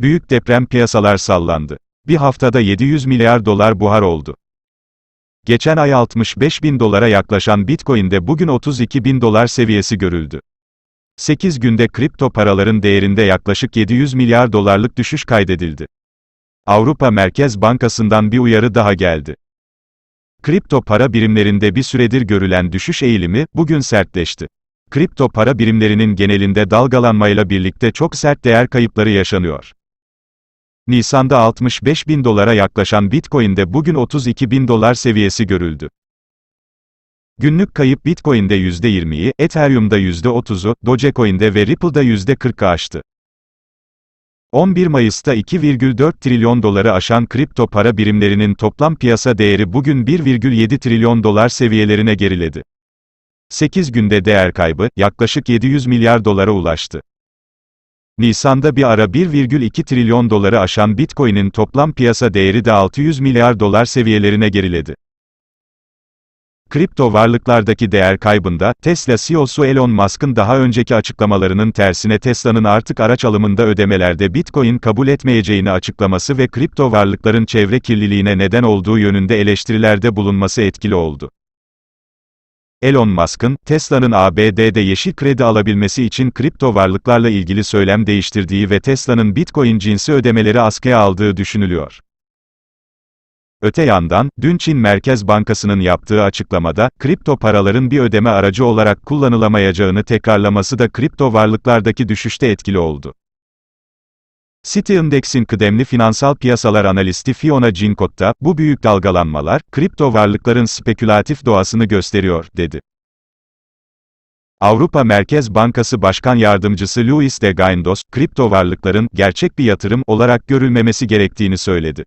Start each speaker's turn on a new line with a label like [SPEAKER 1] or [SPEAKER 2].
[SPEAKER 1] Büyük deprem piyasalar sallandı. Bir haftada 700 milyar dolar buhar oldu. Geçen ay 65 bin dolara yaklaşan Bitcoin'de bugün 32 bin dolar seviyesi görüldü. 8 günde kripto paraların değerinde yaklaşık 700 milyar dolarlık düşüş kaydedildi. Avrupa Merkez Bankası'ndan bir uyarı daha geldi. Kripto para birimlerinde bir süredir görülen düşüş eğilimi, bugün sertleşti. Kripto para birimlerinin genelinde dalgalanmayla birlikte çok sert değer kayıpları yaşanıyor. Nisan'da 65 bin dolara yaklaşan Bitcoin'de bugün 32 bin dolar seviyesi görüldü. Günlük kayıp Bitcoin'de %20'yi, Ethereum'da %30'u, Dogecoin'de ve Ripple'da %40'ı aştı. 11 Mayıs'ta 2,4 trilyon doları aşan kripto para birimlerinin toplam piyasa değeri bugün 1,7 trilyon dolar seviyelerine geriledi. 8 günde değer kaybı, yaklaşık 700 milyar dolara ulaştı. Nisan'da bir ara 1,2 trilyon doları aşan Bitcoin'in toplam piyasa değeri de 600 milyar dolar seviyelerine geriledi. Kripto varlıklardaki değer kaybında, Tesla CEO'su Elon Musk'ın daha önceki açıklamalarının tersine Tesla'nın artık araç alımında ödemelerde Bitcoin kabul etmeyeceğini açıklaması ve kripto varlıkların çevre kirliliğine neden olduğu yönünde eleştirilerde bulunması etkili oldu. Elon Musk'ın, Tesla'nın ABD'de yeşil kredi alabilmesi için kripto varlıklarla ilgili söylem değiştirdiği ve Tesla'nın Bitcoin cinsi ödemeleri askıya aldığı düşünülüyor. Öte yandan, dün Çin Merkez Bankası'nın yaptığı açıklamada, kripto paraların bir ödeme aracı olarak kullanılamayacağını tekrarlaması da kripto varlıklardaki düşüşte etkili oldu. City Index'in kıdemli finansal piyasalar analisti Fiona Gincott da, bu büyük dalgalanmalar, kripto varlıkların spekülatif doğasını gösteriyor, dedi. Avrupa Merkez Bankası Başkan Yardımcısı Luis de Guindos, kripto varlıkların, gerçek bir yatırım, olarak görülmemesi gerektiğini söyledi.